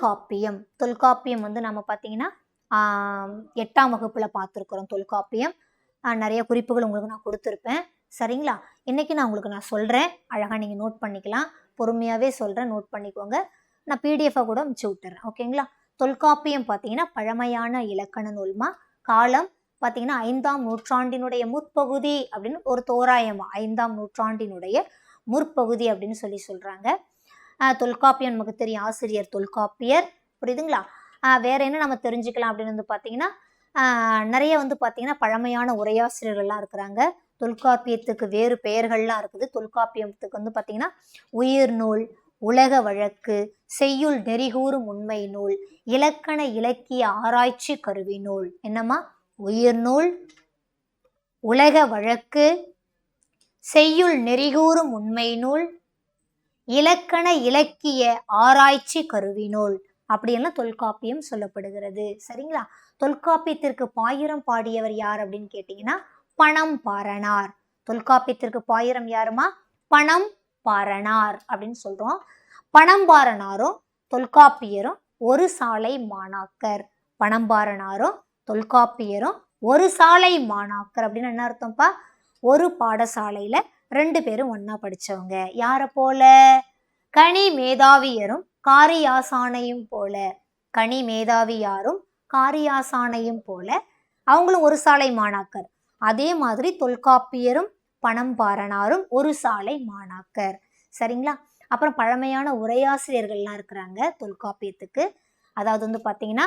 தொல்காப்பியம். தொல்காப்பியம் வந்து நம்ம பார்த்தீங்கன்னா எட்டாம் வகுப்பில் பார்த்துருக்குறோம் தொல்காப்பியம். நிறைய குறிப்புகள் உங்களுக்கு நான் கொடுத்துருப்பேன். சரிங்களா? இன்றைக்கி நான் உங்களுக்கு நான் சொல்கிறேன் அழகாக நீங்கள் நோட் பண்ணிக்கலாம். பொறுமையாகவே சொல்கிறேன் நோட் பண்ணிக்கோங்க. நான் பிடிஎஃபாக கூட அமுச்சு விட்டுறேன். ஓகேங்களா? தொல்காப்பியம் பார்த்தீங்கன்னா பழமையான இலக்கண நூல்மா? காலம் பார்த்தீங்கன்னா ஐந்தாம் நூற்றாண்டினுடைய முற்பகுதி அப்படின்னு ஒரு தோராயமாக ஐந்தாம் நூற்றாண்டினுடைய முற்பகுதி அப்படின்னு சொல்லி சொல்கிறாங்க தொல்காப்பியம் நமக்கு தெரியும். ஆசிரியர் தொல்காப்பியர். புரியுதுங்களா? வேற என்ன நம்ம தெரிஞ்சுக்கலாம் அப்படின்னு வந்து பார்த்தீங்கன்னா நிறைய வந்து பார்த்தீங்கன்னா பழமையான உரையாசிரியர்கள்லாம் இருக்கிறாங்க. தொல்காப்பியத்துக்கு வேறு பெயர்கள்லாம் இருக்குது. தொல்காப்பியத்துக்கு வந்து பார்த்தீங்கன்னா உயிர் நூல் உலக வழக்கு செய்யுள் நெறிகூறும் உண்மை நூல் இலக்கண இலக்கிய ஆராய்ச்சி கருவி நூல். என்னம்மா? உயிர் நூல் உலக வழக்கு செய்யுள் நெறிகூறும் உண்மை நூல் இலக்கண இலக்கிய ஆராய்ச்சி கருவி நூல் அப்படியெல்லாம் தொல்காப்பியம் சொல்லப்படுகிறது. சரிங்களா? தொல்காப்பியத்திற்கு பாயிரம் பாடியவர் யார் அப்படின்னு கேட்டீங்கன்னா பணம் பாரனார் தொல்காப்பியத்திற்கு பாயிரம் யாருமா? பணம் பாரனார் அப்படின்னு சொல்றோம். பணம்பாரனாரும் தொல்காப்பியரும் ஒரு சாலை மாணாக்கர். பணம்பாரனாரும் தொல்காப்பியரும் ஒரு சாலை மாணாக்கர் அப்படின்னு என்ன அர்த்தம்ப்பா? ஒரு பாடசாலையில ரெண்டு பேரும் ஒன்னா படிச்சவங்க. யாரை போல? கனி மேதாவியரும் காரியாசானையும் போல. கனி மேதாவியாரும் காரியாசானையும் போல. அவங்களும் ஒரு சாலை மாணாக்கர். அதே மாதிரி தொல்காப்பியரும் பணம்பாரனாரும் ஒரு சாலை மாணாக்கர். சரிங்களா? அப்புறம் பழமையான உரையாசிரியர்கள்லாம் இருக்கிறாங்க தொல்காப்பியத்துக்கு. அதாவது வந்து பார்த்தீங்கன்னா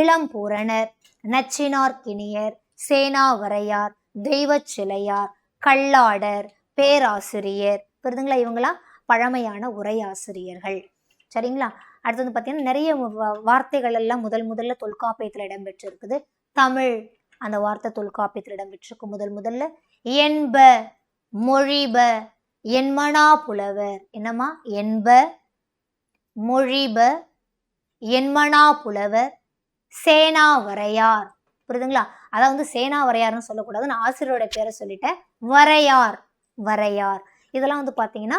இளம் பூரணர் நச்சினார் கிணியர் சேனாவரையார் தெய்வச் சிலையார் கல்லாடர் பேராசிரியர். புரியுதுங்களா இவங்களாம் பழமையான உரையாசிரியர்கள். சரிங்களா? அடுத்து வந்து பார்த்தீங்கன்னா நிறைய வ- வார்த்தைகள் எல்லாம் முதல் முதல்ல தொல்காப்பியத்தில் இடம்பெற்றிருக்குது. தமிழ் அந்த வார்த்தை தொல்காப்பியத்தில் இடம்பெற்றிருக்கு முதல் முதல்ல. என்ப மொழிப என்மனா புலவர். என்னம்மா? என்ப மொழிப என்மனா புலவர் சேனா வரையார். புரியுதுங்களா அதாவது வந்து சேனா வரையார்னு சொல்லக்கூடாது நான் ஆசிரியரோட பேரை சொல்லிட்டேன். வரையார் வரையார். இதெல்லாம் வந்து பார்த்தீங்கன்னா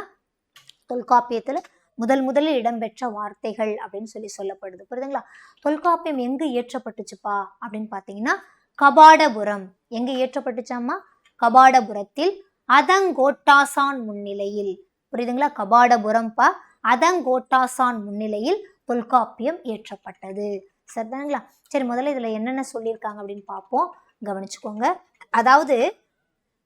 தொல்காப்பியத்தில் முதல் முதலில் இடம்பெற்ற வார்த்தைகள் அப்படின்னு சொல்லி சொல்லப்படுது. புரியுதுங்களா? தொல்காப்பியம் எங்கு இயற்றப்பட்டுச்சுப்பா? அப்படின்னு பார்த்தீங்கன்னா கபாடபுரம். எங்கு ஏற்றப்பட்டுச்சாம்மா கபாடபுரத்தில் அதங்கோட்டாசான் முன்னிலையில். புரியுதுங்களா? கபாடபுரம்ப்பா அதங்கோட்டாசான் முன்னிலையில் தொல்காப்பியம் இயற்றப்பட்டது. சரிதானுங்களா சரி முதல்ல இதில் என்னென்ன சொல்லியிருக்காங்க அப்படின்னு பார்ப்போம். கவனிச்சுக்கோங்க. அதாவது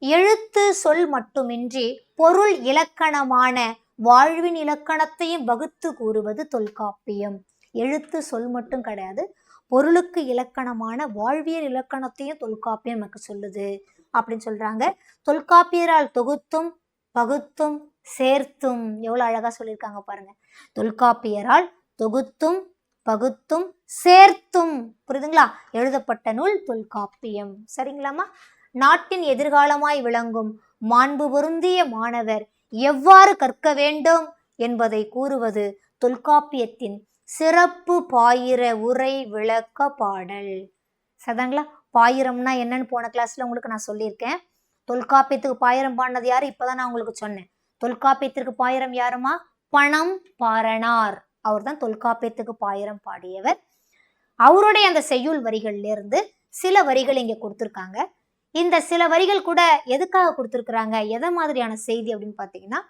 எழுத்து சொல் மட்டுமின்றி பொருள் இலக்கணமான வாழ்வின் இலக்கணத்தையும் வகுத்து கூறுவது தொல்காப்பியம். எழுத்து சொல் மட்டும் கிடையாது பொருளுக்கு இலக்கணமான வாழ்வியல் இலக்கணத்தையும் தொல்காப்பியம் நமக்கு சொல்லுது அப்படின்னு சொல்றாங்க. தொல்காப்பியரால் தொகுத்தும் பகுத்தும் சேர்த்தும் எவ்வளோ அழகாக சொல்லியிருக்காங்க பாருங்க. தொல்காப்பியரால் தொகுத்தும் பகுத்தும் சேர்த்தும். புரியுதுங்களா? எழுதப்பட்ட நூல் தொல்காப்பியம். சரிங்களாம்மா? நாட்டின் எதிர்காலமாய் விளங்கும் மாண்பு பொருந்திய மாணவர் எவ்வாறு கற்க வேண்டும் என்பதை கூறுவது தொல்காப்பியத்தின் சிறப்பு பாயிர உரை விளக்க பாடல். சதாங்களா பாயிரம்னா என்னன்னு போன கிளாஸ்ல உங்களுக்கு நான் சொல்லியிருக்கேன். தொல்காப்பியத்துக்கு பாயிரம் பாடினது யாரு? இப்பதான் நான் உங்களுக்கு சொன்னேன். தொல்காப்பியத்திற்கு பாயிரம் யாருமா? பணம் பாரணார் அவர் தான் தொல்காப்பியத்துக்கு பாயிரம் பாடியவர். அவருடைய அந்த செய்யுள் வரிகள்லேருந்து சில வரிகள் இங்கே கொடுத்துருக்காங்க. இந்த சில வரிகள் கூட எதுக்காக கொடுத்துருக்குறாங்க? எதை மாதிரியான செய்தி அப்படின்னு பார்த்தீங்கன்னா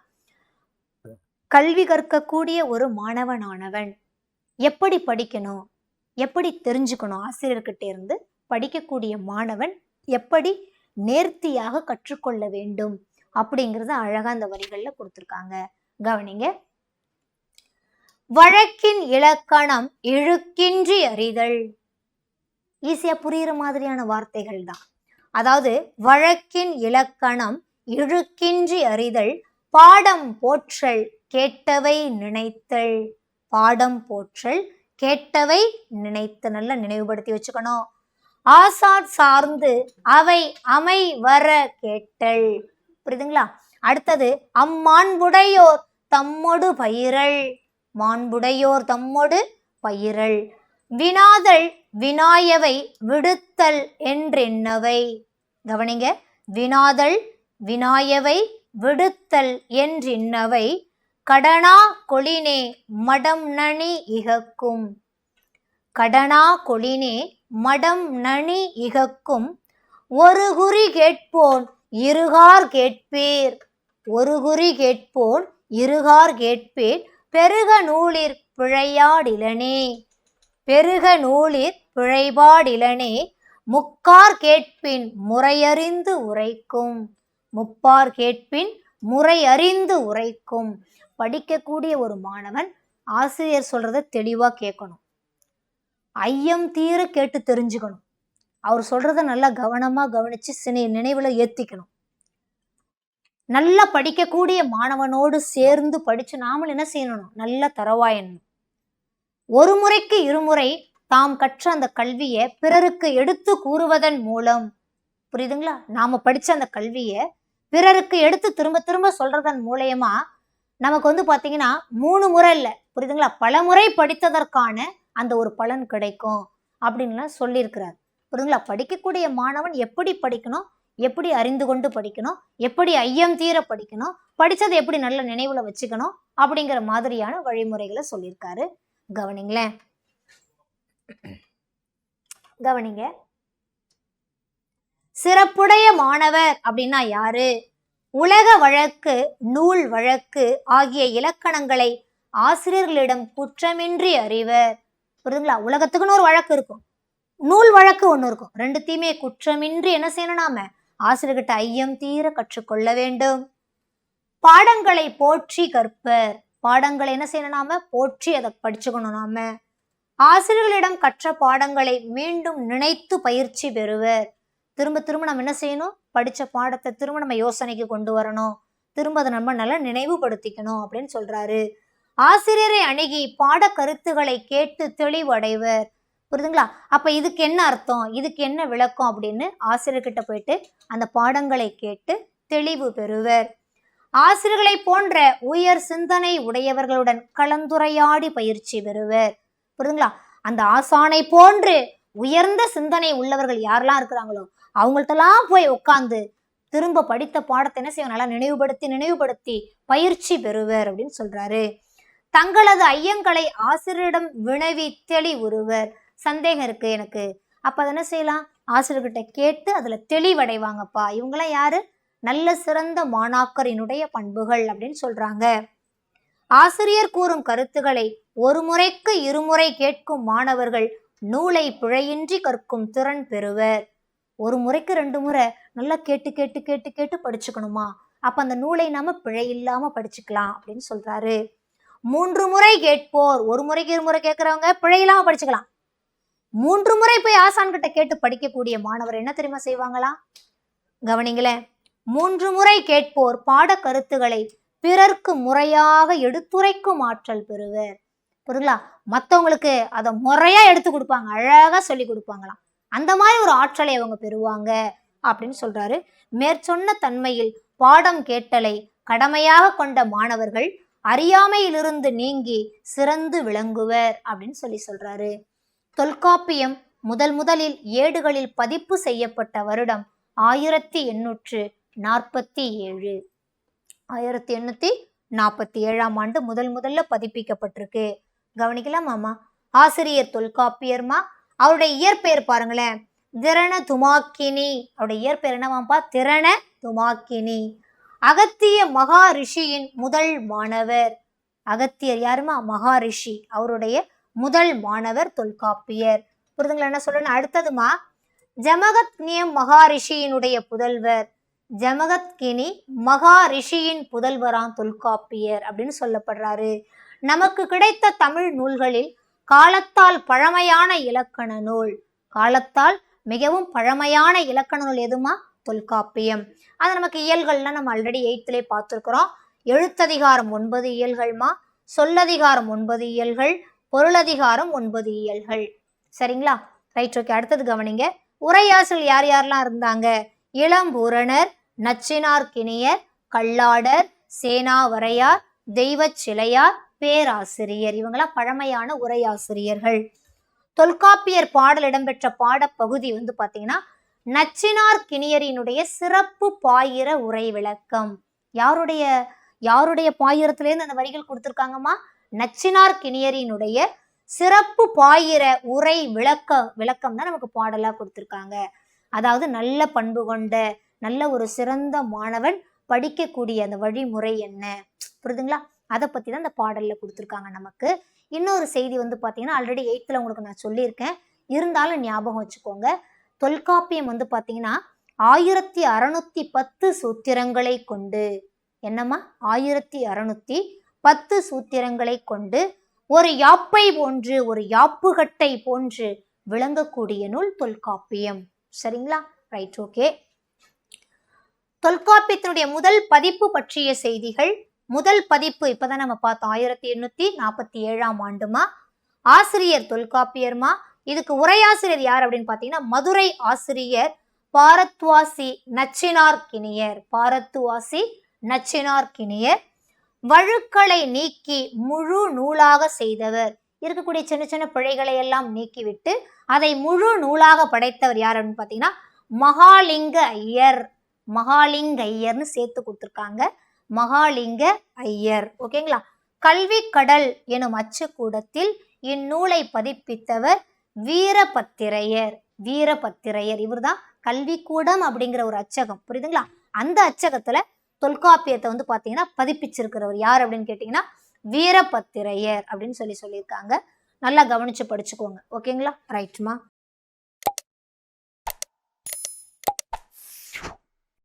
கல்வி கற்கக்கூடிய ஒரு மாணவனானவன் எப்படி படிக்கணும்? எப்படி தெரிஞ்சுக்கணும்? ஆசிரியர்கிட்ட இருந்து படிக்கக்கூடிய மாணவன் எப்படி நேர்த்தியாக கற்றுக்கொள்ள வேண்டும்? அப்படிங்கிறத அழகாக அந்த வரிகளில் கொடுத்துருக்காங்க. கவனிங்க. வழக்கின் இலக்கணம் இழுக்கின்றி அறிதல். ஈஸியா புரியுற மாதிரியான வார்த்தைகள் தான். அதாவது வழக்கின் இலக்கணம் இழுக்கின்றி அறிதல் பாடம் போற்றல் கேட்டவை நினைத்தல். பாடம் போற்றல் கேட்டவை நினைத்து நல்லா நினைவுபடுத்தி வச்சுக்கணும். ஆசாத் சார்ந்து அவை அமை வர கேட்டல். புரியுதுங்களா? அடுத்தது அம்மாண்புடையோர் தம்மொடு பயிரல். மாண்புடையோர் தம்மொடு பயிரல். வினாதல் வினாயவை விடுத்தல் என்றென்னவை? கவனிங்க. வினாதல் வினாயவை விடுத்தல் என்றின்னவை. கடனா கொளினே மடம் நனி இகக்கும். கடனா கொளினே மடம் நனி இகக்கும். ஒரு குறி கேட்போன் இருகார் கேட்பீர். ஒரு குறி கேட்போன் இருகார் கேட்பேன் பெருக நூலிற் பிழையாடிலனே பெருக நூலிற் பிழைபாடிலனே முக்கார் கேட்பின் முறையறிந்து உரைக்கும் முப்பார் கேட்பின் முறையறிந்து உரைக்கும். படிக்கக்கூடிய ஒரு மாணவன் ஆசிரியர் சொல்றத தெளிவாக கேட்கணும் ஐயம் தீர கேட்டு தெரிஞ்சுக்கணும். அவர் சொல்றத நல்லா கவனமாக கவனிச்சு சினை நினைவில் ஏற்றிக்கணும் நல்லா படிக்கக்கூடிய மாணவனோடு சேர்ந்து படித்து நாமளும் என்ன செய்யணும்? நல்ல தரவாயணும். ஒரு முறைக்கு இருமுறை தாம் கற்ற அந்த கல்வியை பிறருக்கு எடுத்து கூறுவதன் மூலம் புரியுதுங்களா? நாம படிச்ச அந்த கல்வியை பிறருக்கு எடுத்து திரும்ப திரும்ப சொல்றதன் மூலயமா நமக்கு வந்து பார்த்தீங்கன்னா மூணு முறை இல்லை புரியுதுங்களா? பல முறை படித்ததற்கான அந்த ஒரு பலன் கிடைக்கும் அப்படின்லாம் சொல்லியிருக்கிறார். புரியுதுங்களா? படிக்கக்கூடிய மாணவன் எப்படி படிக்கணும்? எப்படி அறிந்து கொண்டு படிக்கணும்? எப்படி ஐயம் தீர படிக்கணும்? படிச்சதை எப்படி நல்ல நினைவுல வச்சுக்கணும்? அப்படிங்கிற மாதிரியான வழிமுறைகளை சொல்லியிருக்காரு. கவனிங்களேன். கவனிங்க. சிறப்புடைய மாணவர் அப்படின்னா யாரு? உலக வழக்கு நூல் வழக்கு ஆகிய இலக்கணங்களை ஆசிரியர்களிடம் குற்றமின்றி அறிவர். புரியுதுங்களா? உலகத்துக்குன்னு ஒரு வழக்கு இருக்கும். நூல் வழக்கு ஒன்று இருக்கும். ரெண்டுத்தையுமே குற்றமின்றி என்ன செய்யணும் நாம? ஆசிரியர்கிட்ட ஐயம் தீர கற்றுக்கொள்ள வேண்டும். பாடங்களை போற்றி கற்பர். பாடங்களை என்ன செய்யணும் நாம? போற்றி அதை படிச்சுக்கணும் நாம. ஆசிரியர்களிடம் கற்ற பாடங்களை மீண்டும் நினைத்து பயிற்சி பெறுவர். திரும்ப திரும்ப நம்ம என்ன செய்யணும்? படித்த பாடத்தை திரும்ப நம்ம யோசனைக்கு கொண்டு வரணும். திரும்ப அதை நம்ம நல்லா நினைவுபடுத்திக்கணும் அப்படின்னு சொல்றாரு. ஆசிரியரை அணுகி பாட கருத்துக்களை கேட்டு தெளிவடைவர். புரியுதுங்களா அப்போ இதுக்கு என்ன அர்த்தம்? இதுக்கு என்ன விளக்கம்? அப்படின்னு ஆசிரியர்கிட்ட போயிட்டு அந்த பாடங்களை கேட்டு தெளிவு பெறுவர். ஆசிரியர்களை போன்ற உயர் சிந்தனை உடையவர்களுடன் கலந்துரையாடி பயிற்சி பெறுவர். புரியுதுங்களா அந்த ஆசானை போன்று உயர்ந்த சிந்தனை உள்ளவர்கள் யாரெல்லாம் இருக்கிறாங்களோ அவங்கள்ட்டலாம் போய் உட்காந்து திரும்ப படித்த பாடத்தை என்ன செய்வாங்க? நல்லா நினைவுபடுத்தி நினைவுபடுத்தி பயிற்சி பெறுவர் அப்படின்னு சொல்றாரு. தங்களது ஐயங்களை ஆசிரியரிடம் வினவி தெளிவுறுவர். சந்தேகம் இருக்கு எனக்கு. அப்போ அதை என்ன செய்யலாம்? ஆசிரியர்கிட்ட கேட்டு அதில் தெளிவடைவாங்கப்பா. இவங்களாம் யாரு? நல்ல சிறந்த மாணாக்கரினுடைய பண்புகள் அப்படின்னு சொல்றாங்க. ஆசிரியர் கூறும் கருத்துக்களை ஒரு முறைக்கு இருமுறை கேட்கும் மாணவர்கள் நூலை பிழையின்றி கற்கும் திறன் பெறுவர். ஒரு முறைக்கு ரெண்டு முறை நல்லா கேட்டு கேட்டு கேட்டு கேட்டு படிச்சுக்கணுமா? அப்ப அந்த நூலை நாம பிழை இல்லாம படிச்சுக்கலாம் அப்படின்னு சொல்றாரு. மூன்று முறை கேட்போர். ஒரு முறைக்கு இருமுறை கேட்கறவங்க பிழை இல்லாம படிச்சுக்கலாம். மூன்று முறை போய் ஆசான் கிட்ட கேட்டு படிக்கக்கூடிய மாணவர் என்ன தெரியுமா செய்வாங்களா? கவனிங்களேன் மூன்று முறை கேட்போர் பாட கருத்துக்களை பிறர்க்கு முறையாக எடுத்துரைக்கும் ஆற்றல் பெறுவர். புரியுங்களா மற்றவங்களுக்கு அதை முறையா எடுத்து கொடுப்பாங்க அழகா சொல்லி கொடுப்பாங்களாம். அந்த மாதிரி ஒரு ஆற்றலை அவங்க பெறுவாங்க அப்படின்னு சொல்றாரு. மேற்சொன்ன தன்மையில் பாடம் கேட்டலை கடமையாக கொண்ட மாணவர்கள் அறியாமையிலிருந்து நீங்கி சிறந்து விளங்குவர் அப்படின்னு சொல்லி சொல்றாரு. தொல்காப்பியம் முதல் முதலில் ஏடுகளில் பதிப்பு செய்யப்பட்ட வருடம் ஆயிரத்தி எண்ணூற்று நாற்பத்தி ஏழு. ஆயிரத்தி எண்ணூத்தி நாற்பத்தி ஏழாம் ஆண்டு முதல் முதல்ல பதிப்பிக்கப்பட்டிருக்கு. கவனிக்கலாமாமா ஆசிரியர் தொல்காப்பியர்மா அவருடைய இயற்பெயர் பாருங்களேன். திரண துமாக்கினி. அவருடைய இயற்பெயர் என்னவாம்ப்பா? திறன துமாக்கினி. அகத்திய மகா ரிஷியின் முதல் மாணவர். அகத்தியர் யாருமா? மகா ரிஷி. அவருடைய முதல் மாணவர் தொல்காப்பியர். புரிதுங்களா? என்ன சொல்லணும் அடுத்ததுமா ஜமகத்னியம் மகாரிஷியினுடைய புதல்வர். ஜமகத்கினி மகாரிஷியின் புதல்வராம் தொல்காப்பியர் அப்படின்னு சொல்லப்படுறாரு. நமக்கு கிடைத்த தமிழ் நூல்களில் காலத்தால் பழமையான இலக்கண நூல். காலத்தால் மிகவும் பழமையான இலக்கண நூல் எதுமா? தொல்காப்பியம். அது நமக்கு இயல்கள்லாம் நம்ம ஆல்ரெடி எயித்துலேயே பார்த்துருக்குறோம். எழுத்ததிகாரம் ஒன்பது இயல்கள்மா? சொல்லதிகாரம் ஒன்பது இயல்கள். பொருளதிகாரம் ஒன்பது இயல்கள். சரிங்களா? ரைட் ஓகே அடுத்தது கவனிங்க. உரையாசிரியர் யார் யாரெல்லாம் இருந்தாங்க? இளம்பூரணர் நச்சினார் கிணையர் கல்லாடர் சேனாவரையார் தெய்வச் சிலையார் பேராசிரியர். இவங்களாம் பழமையான உரையாசிரியர்கள். தொல்காப்பியர் பாடல் இடம்பெற்ற பாடப்பகுதி வந்து பார்த்தீங்கன்னா நச்சினார் கிணியரினுடைய சிறப்பு பாயிர உரை விளக்கம். யாருடைய யாருடைய பாயிரத்திலேருந்து அந்த வரிகள் கொடுத்துருக்காங்கம்மா? நச்சினார் கிணியரினுடைய சிறப்பு பாயிர உரை விளக்க விளக்கம் தான் நமக்கு பாடலாக கொடுத்துருக்காங்க. அதாவது நல்ல பண்பு கொண்ட நல்ல ஒரு சிறந்த மாணவன் படிக்கக்கூடிய அந்த வழிமுறை என்ன? புரியுதுங்களா? அதை பற்றி தான் அந்த பாடலில் கொடுத்துருக்காங்க நமக்கு. இன்னொரு செய்தி வந்து பார்த்தீங்கன்னா ஆல்ரெடி எயித்தில் உங்களுக்கு நான் சொல்லியிருக்கேன். இருந்தாலும் ஞாபகம் வச்சுக்கோங்க. தொல்காப்பியம் வந்து பார்த்தீங்கன்னா ஆயிரத்தி அறநூற்றி பத்து சூத்திரங்களை கொண்டு என்னம்மா? ஆயிரத்தி அறநூற்றி பத்து சூத்திரங்களை கொண்டு ஒரு யாப்பை போன்று ஒரு யாப்புகட்டை போன்று விளங்கக்கூடிய நூல் தொல்காப்பியம். சரிங்களா? ரைட் ஓகே தொல்காப்பியத்தினுடைய முதல் பதிப்பு பற்றிய செய்திகள். முதல் பதிப்பு இப்பதான் நம்ம பார்த்தோம். ஆயிரத்தி எண்ணூத்தி நாற்பத்தி ஏழாம் ஆண்டுமா? ஆசிரியர் தொல்காப்பியர்மா? இதுக்கு உரையாசிரியர் யார் அப்படின்னு பார்த்தீங்கன்னா மதுரை ஆசிரியர் பாரத்வாசி நச்சினார் கிணியர் பாரத்வாசி நச்சினார் கிணியர் வழுக்களை நீக்கி முழு நூலாக செய்தவர். இருக்கக்கூடிய சின்ன சின்ன பிழைகளை எல்லாம் நீக்கிவிட்டு அதை முழு நூலாக படைத்தவர் யார் அப்படின்னு பார்த்தீங்கன்னா மகாலிங்க ஐயர். மகாலிங்க ஐயர்னு சேர்த்து கொடுத்துருக்காங்க. மகாலிங்க ஐயர். ஓகேங்களா கல்வி கடல் எனும் அச்சுக்கூடத்தில் இந்நூலை பதிப்பித்தவர் வீரபத்திரையர். வீரபத்திரையர். இவர்தான் கல்விக்கூடம் அப்படிங்கிற ஒரு அச்சகம். புரியுதுங்களா? அந்த அச்சகத்துல தொல்காப்பியத்தை வந்து பார்த்தீங்கன்னா பதிப்பிச்சிருக்கிறவர் யார் அப்படின்னு கேட்டிங்கன்னா வீரபத்திரையர் அப்படின்னு சொல்லி சொல்லியிருக்காங்க. நல்லா கவனித்து படிச்சுக்கோங்க. ஓகேங்களா? ரைட்மா